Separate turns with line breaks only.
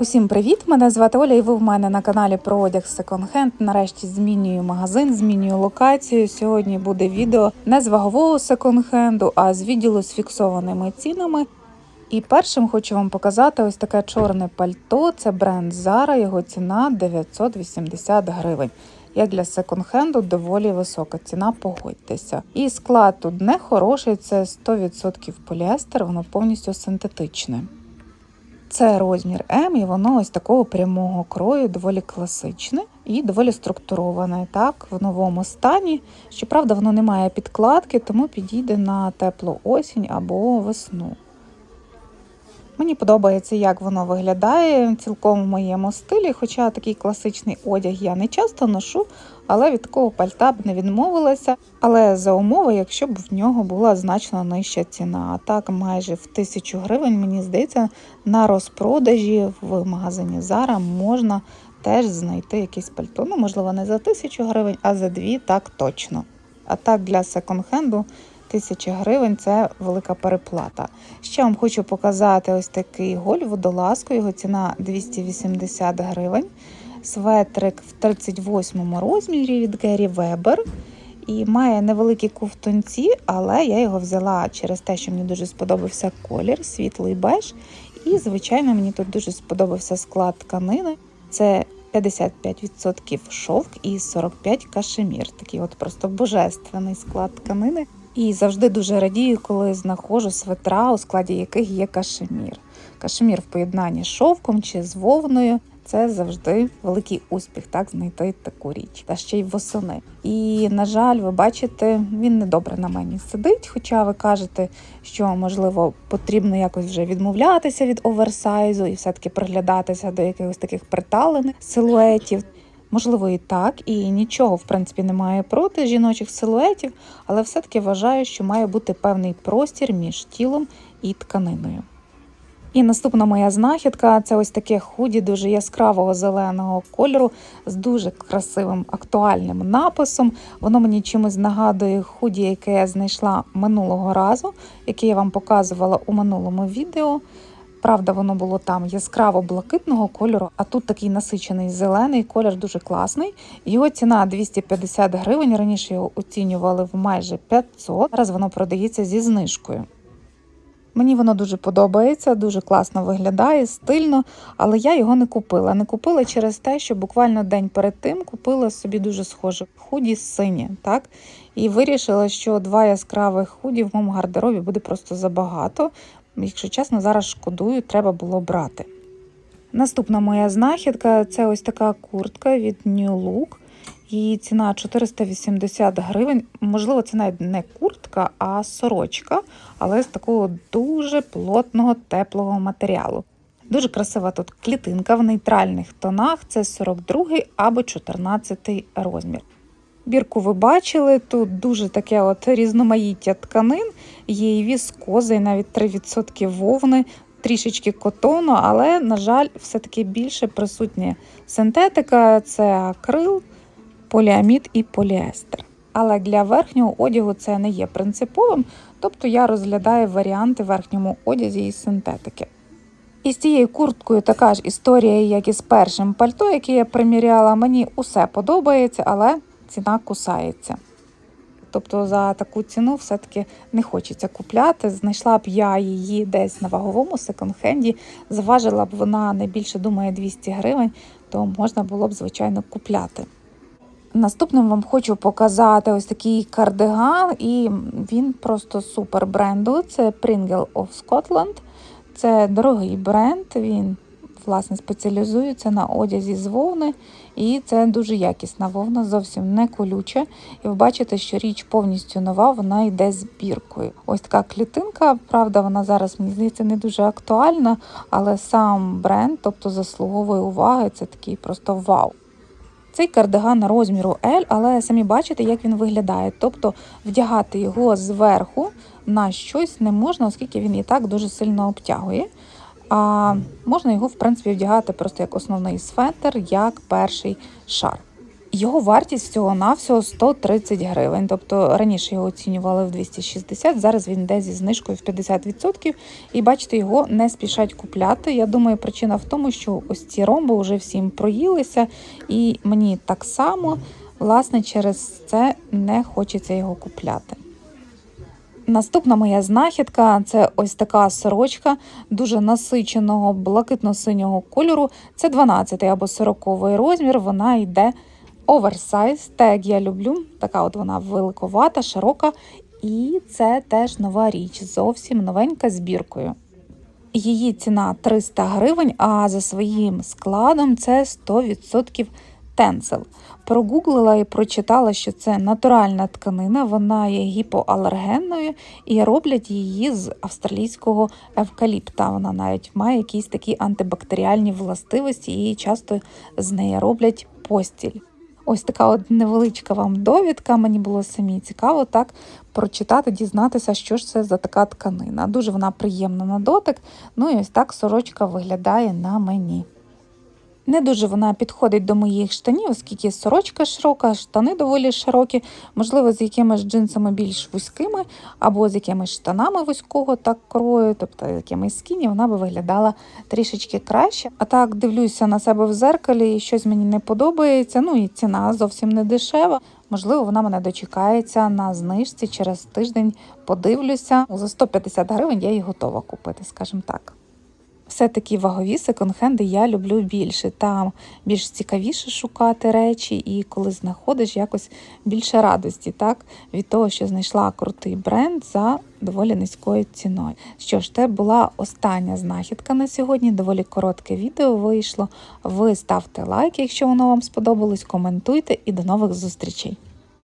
Усім привіт! Мене звати Оля, і ви в мене на каналі про одяг секонд-хенд. Нарешті змінюю магазин, змінюю локацію. Сьогодні буде відео не з вагового секонд-хенду, а з відділу з фіксованими цінами. І першим хочу вам показати ось таке чорне пальто. Це бренд Zara, його ціна 980 гривень. Як для секонд-хенду доволі висока ціна, погодьтеся. І склад тут не хороший, це 100% поліестер, воно повністю синтетичне. Це розмір М, і воно ось такого прямого крою, доволі класичне і доволі структуроване. Так, в новому стані. Щоправда, воно не має підкладки, тому підійде на теплу осінь або весну. Мені подобається, як воно виглядає цілком в моєму стилі, хоча такий класичний одяг я не часто ношу, але від такого пальта б не відмовилася. Але за умови, якщо б в нього була значно нижча ціна. А так майже в тисячу гривень, мені здається, на розпродажі в магазині Zara можна теж знайти якесь пальто. Ну, можливо, не за тисячу гривень, а за дві так точно. А так для секонд-хенду тисяча гривень це велика переплата. Ще вам хочу показати ось такий голь водолазку, його ціна 280 гривень. Светрик в 38 розмірі від Гері Вебер. І має невеликі ковтунці, але я його взяла через те, що мені дуже сподобався колір, світлий беж. І, звичайно, мені тут дуже сподобався склад тканини. Це 55% шовк і 45 кашемір. Такий от просто божественний склад тканини. І завжди дуже радію, коли знаходжу светра, у складі яких є кашемір. Кашемір в поєднанні з шовком чи з вовною. Це завжди великий успіх, так знайти таку річ, та ще й восени. І на жаль, ви бачите, він не добре на мені сидить. Хоча ви кажете, що можливо потрібно якось вже відмовлятися від оверсайзу і все-таки приглядатися до якихось таких приталених силуетів. Можливо, і так, і нічого в принципі немає проти жіночих силуетів, але все-таки вважаю, що має бути певний простір між тілом і тканиною. І наступна моя знахідка це ось таке худі дуже яскравого зеленого кольору з дуже красивим актуальним написом. Воно мені чимось нагадує худі, яке я знайшла минулого разу, яке я вам показувала у минулому відео. Правда, воно було там яскраво блакитного кольору, а тут такий насичений зелений колір дуже класний. Його ціна 250 гривень. Раніше його оцінювали в майже 500, Зараз воно продається зі знижкою. Мені воно дуже подобається, дуже класно виглядає, стильно, але я його не купила. Не купила через те, що буквально день перед тим купила собі дуже схоже худі сині, так? І вирішила, що два яскравих худі в моєму гардеробі буде просто забагато. Якщо чесно, зараз шкодую, треба було брати. Наступна моя знахідка це ось така куртка від New Look. Її ціна 480 гривень. Можливо, це навіть не куртка, а сорочка, але з такого дуже плотного теплого матеріалу. Дуже красива тут клітинка в нейтральних тонах. Це 42 або 14 розмір. Бірку ви бачили, тут дуже таке от різноманіття тканин, є і віскоза, і навіть 3% вовни, трішечки котону, але, на жаль, все-таки більше присутня синтетика це акрил, поліамід і поліестер. Але для верхнього одягу це не є принциповим, тобто я розглядаю варіанти верхньому одязі із синтетики. І з цією курткою така ж історія, як і з першим пальто, яке я приміряла, мені усе подобається, але ціна кусається. Тобто за таку ціну все-таки не хочеться купляти. Знайшла б я її десь на ваговому секонд-хенді, зважила б вона не більше, думаю, 200 гривень, то можна було б, звичайно, купляти. Наступним вам хочу показати ось такий кардиган, і він просто супер бренду. Це Pringle of Scotland. Це дорогий бренд. Він власне спеціалізується на одязі з вовни, і це дуже якісна вовна, зовсім не колюча. І ви бачите, що річ повністю нова, вона йде з біркою. Ось така клітинка, правда, вона зараз мені здається не дуже актуальна, але сам бренд, тобто заслуговує уваги, це такий просто вау. Цей кардиган розміру L, але самі бачите, як він виглядає. Тобто вдягати його зверху на щось не можна, оскільки він і так дуже сильно обтягує. А можна його, в принципі, вдягати просто як основний светр, як перший шар. Його вартість всього навсього 130 гривень. Тобто раніше його оцінювали в 260, зараз він йде зі знижкою в 50%. І бачите, його не спішать купляти. Я думаю, причина в тому, що ось ці ромби вже всім проїлися, і мені так само, власне, через це не хочеться його купляти. Наступна моя знахідка це ось така сорочка дуже насиченого блакитно-синього кольору. Це 12 або 40 розмір. Вона йде оверсайз, так як я люблю. Така от вона великовата, широка. І це теж нова річ, зовсім новенька збіркою. Її ціна 300 гривень, а за своїм складом це 100% тенцел. Прогуглила і прочитала, що це натуральна тканина, вона є гіпоалергенною і роблять її з австралійського евкаліпта. Вона навіть має якісь такі антибактеріальні властивості, і часто з неї роблять постіль. Ось така от невеличка вам довідка. Мені було самі цікаво так прочитати, дізнатися, що ж це за така тканина. Дуже вона приємна на дотик. Ну і ось так сорочка виглядає на мені. Не дуже вона підходить до моїх штанів, оскільки сорочка широка, штани доволі широкі, можливо, з якимись джинсами більш вузькими, або з якимись штанами вузького так крою, тобто з якимись скіні, вона би виглядала трішечки краще. А так дивлюся на себе в зеркалі, і щось мені не подобається. Ну і ціна зовсім не дешева. Можливо, вона мене дочекається на знижці через тиждень. Подивлюся. За 150 гривень я її готова купити, скажімо так. Все-таки вагові секонд-хенди я люблю більше. Там більш цікавіше шукати речі, і коли знаходиш якось більше радості, так від того, що знайшла крутий бренд за доволі низькою ціною. Що ж, це була остання знахідка на сьогодні. Доволі коротке відео вийшло. Ви ставте лайк, якщо воно вам сподобалось, коментуйте і до нових зустрічей.